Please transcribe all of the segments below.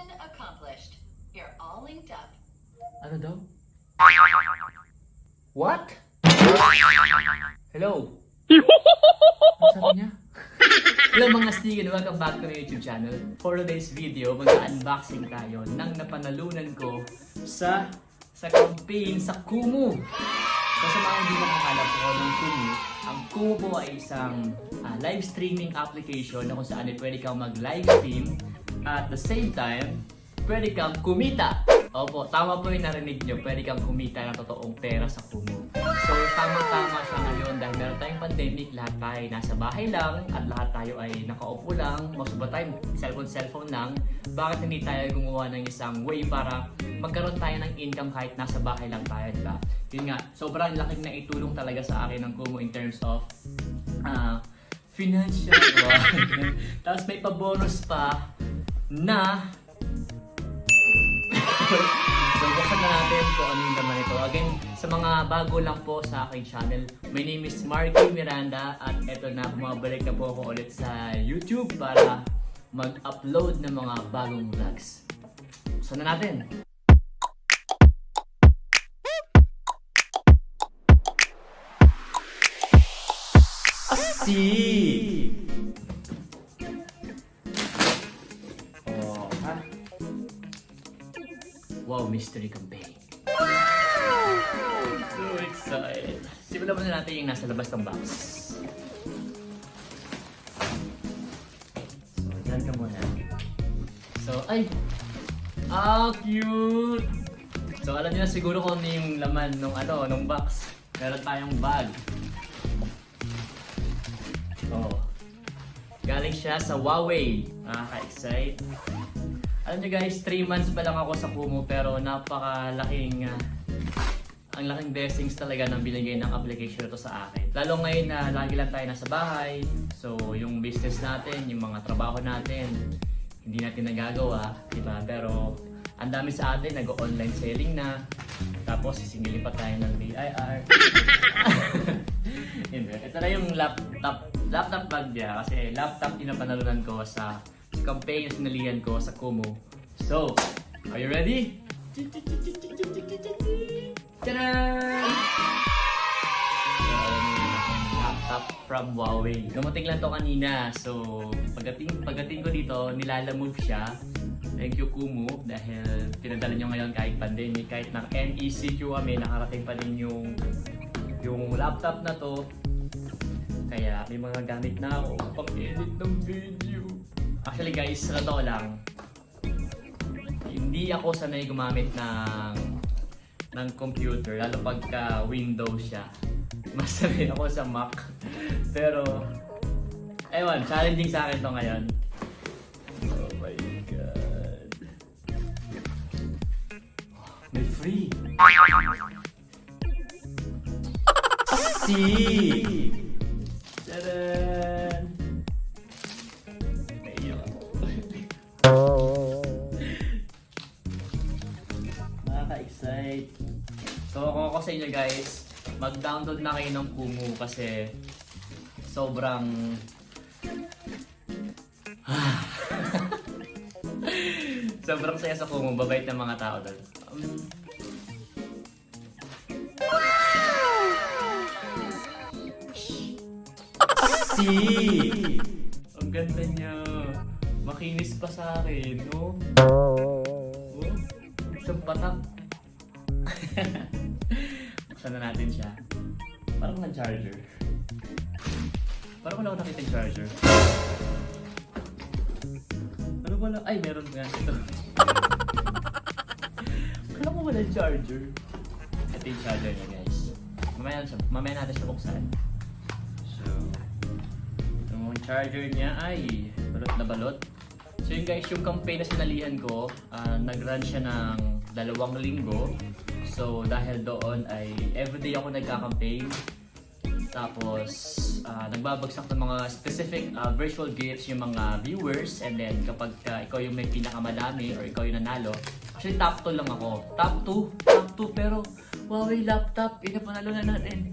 Mission accomplished. You're all linked up. Ano daw? What? Hello? Ano sabi niya? Hello mga stigan, welcome back to my YouTube channel. For today's video, mag-unboxing tayo ng napanalunan ko sa sa campaign sa Kumu. So sa mga hindi nakakala po ng Kumu, ang Kumu po ay isang ah, live streaming application na kung saan ay pwede kang mag-live stream at the same time, pwede kang kumita. Opo, tama po yung narinig nyo. Pwede kang kumita ng totoong pera sa Kumu. So, tama-tama siya ngayon dahil meron tayong pandemic. Lahat tayo ay nasa bahay lang at lahat tayo ay nakaupo lang. Most of the time, cellphone-cellphone lang. Bakit hindi tayo gumawa ng isang way para magkaroon tayo ng income kahit nasa bahay lang tayo, di ba? Yun nga, sobrang laking na itulong talaga sa akin ng Kumu in terms of ah, financial. Tapos may pa-bonus pa na so, buksan na natin kung ano yung laman ito. Again, sa mga bago lang po sa aking channel, my name is Marky Miranda at eto na, bumabalik na po ako ulit sa YouTube para mag-upload ng mga bagong vlogs. Buksan na natin! Asi! Wow, mystery campaign. So excited. Simulan muna natin yung nasa labas ng box. So, dyan ka muna. So, ay! Ah, cute! So, alam niyo na siguro kung ano yung laman nung ano, nung box. Meron tayong bag. Oh. Galing siya sa Huawei. Nakaka-excite. Alam niyo guys, 3 months pa lang ako sa Kumu pero napakalaking ah, ang laking blessings talaga ng binigay ng application ito sa akin. Lalo ngayon na lagi lang tayo nasa bahay. So, yung business natin, yung mga trabaho natin, hindi natin nagagawa, di ba? Pero ang dami sa atin, nag-online selling na. Tapos, sisingilin pa tayo ng BIR. Ito na yung laptop, laptop bag niya. Kasi laptop yung ko sa campaign na sinalihan ko sa Kumu. So, are you ready? Tadaan! Laptop from Huawei. Dumating lang to kanina. So, pagdating, pagdating ko dito, nilalamove siya. Thank you Kumu dahil pinadala nyo ngayon kahit pandemic, kahit na NECQ kami, nakarating pa din yung yung laptop na to. Kaya may mga gamit na ako pang edit ng video. Actually guys, sa totoo lang, hindi ako sanay gumamit ng ng computer, lalo pagka Windows siya. Mas sanay ako sa Mac. Pero, ewan, challenging sa akin to ngayon. Oh my God. May free. Si! Nakaka-excite. So kung ako sa inyo guys, mag-download na kayo ng Kumu kasi sobrang sobrang saya sa Kumu, babait ng mga tao doon. Um, Si! Ang ganda niya. Makinis pa sa akin, no? Oh, isang patak. Buksan na natin siya. Parang ng charger. Parang wala ako nakita charger. Ano wala? Ay, meron nga. Ito. Kala ko wala charger. Ito yung charger niya, guys. Mamaya, siya- mamaya natin siya buksan. So, yung charger niya ay balot na balot. So yun guys, yung campaign na sinalihan ko, ah, nag-run siya ng dalawang linggo. So dahil doon ay everyday ako nagka-campaign. Tapos ah, nagbabagsak ng mga specific ah, virtual gifts yung mga viewers and then kapag ah, ikaw yung may pinakamadami or ikaw yung nanalo, actually top 2 lang ako. Top 2, top 2 pero Huawei laptop, yun ang panalo na natin.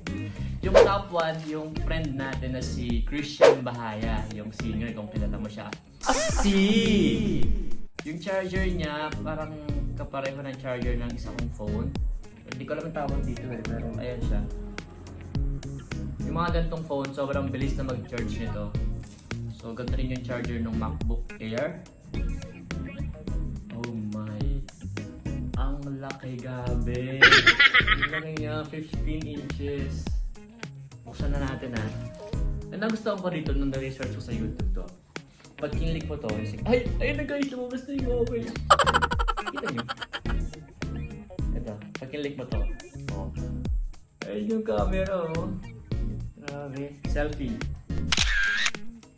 Yung top 1, yung friend natin na si Christian Bahaya, yung singer, kung kilala mo siya. Asi! Yung charger niya, parang kapareho ng charger ng isa kong phone. Hindi ko alam ang tawag dito eh, pero ayan siya. Yung mga gantong phone, sobrang bilis na mag-charge nito. So, ganito rin yung charger ng MacBook Air. Oh my. Ang laki gabi. Ang niya, 15 inches. Buksan na natin ha. Ang nagustuhan ko rito nung na-research ko sa YouTube to. Pag kinlik mo to, ay, ayun na guys, lumabas na yung okay. Niyo? Ito, pag kinlik mo to. Oh. Ayun yung camera oh. Grabe. Selfie.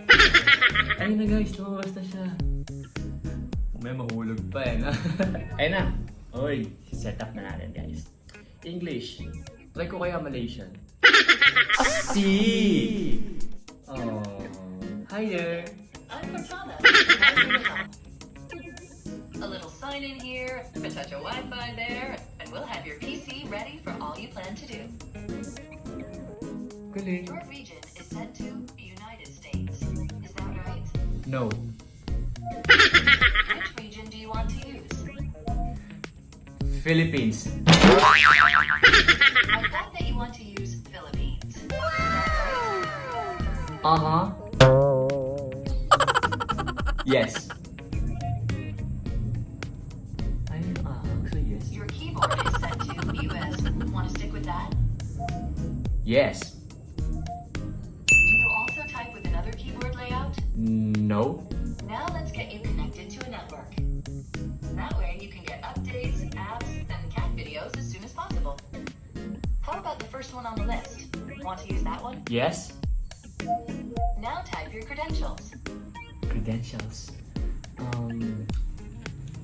Ayun na guys, lumabas na siya. May mahulog pa eh, no? Ayun na. Oy, set up na natin guys. English. Try ko kaya Malaysian. Si. Oh. Hi there. I'm help? A little sign in here, a touch of Wi-Fi there, and we'll have your PC ready for all you plan to do. Galing. Your region is set to United States. Is that right? No. Which region do you want to use? Philippines. I've that you want to use Philippines. Right? Uh-huh. Yes. Yes. Do you also type with another keyboard layout? No. Now let's get you connected to a network. That way you can get updates, apps, and cat videos as soon as possible. How about the first one on the list? Want to use that one? Yes. Now type your credentials. Credentials. Um,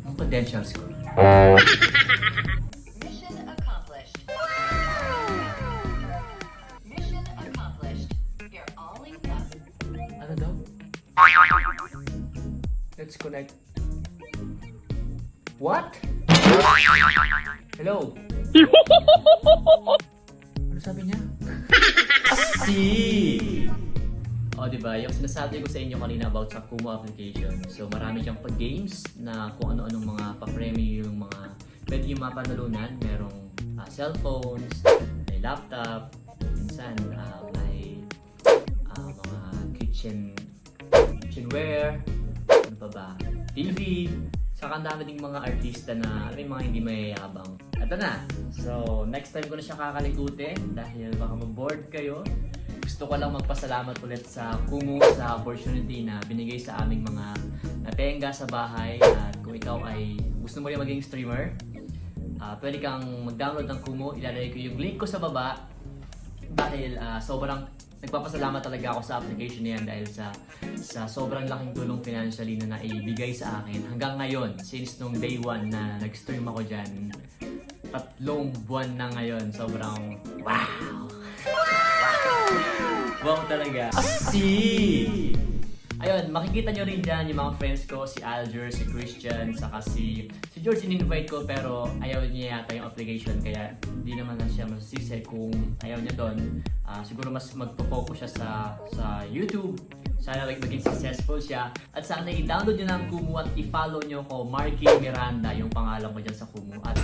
ang credentials ko. What? Hello? ano sabi niya? si! O, di ba? Yung sinasabi ko sa inyo kanina about sa Kumu application. So, marami siyang pa-games na kung ano-anong mga pa-premium yung mga pwede yung mapanalunan. Merong ah, cellphones, may laptop, minsan ah, may ah, mga kitchen kitchenware, ano pa ba, TV, saka ang dami ding mga artista na, alam mga hindi mayayabang. Ito na. So, next time ko na siya kakalikutin dahil baka mag-board kayo. Gusto ko lang magpasalamat ulit sa Kumu sa opportunity na binigay sa aming mga natenga sa bahay. At kung ikaw ay gusto mo rin maging streamer, ah pwede kang mag-download ng Kumu. Ilalagay ko yung link ko sa baba dahil ah, sobrang nagpapasalamat talaga ako sa application na yan dahil sa sa sobrang laking tulong financially na naibigay sa akin. Hanggang ngayon since nung day one na nag-stream ako dyan tatlong buwan na ngayon sobrang wow! Wow! Talaga. Si Ayun, makikita nyo rin dyan yung mga friends ko, si Alger, si Christian, saka si, si George in-invite ko pero ayaw niya yata yung application kaya hindi naman lang siya masisisi kung ayaw niya doon. Ah, siguro mas magpo-focus siya sa, sa YouTube. Sana mag- maging successful siya. At sana i-download nyo ng Kumu at i-follow nyo ko, Marky Miranda, yung pangalan ko dyan sa Kumu. At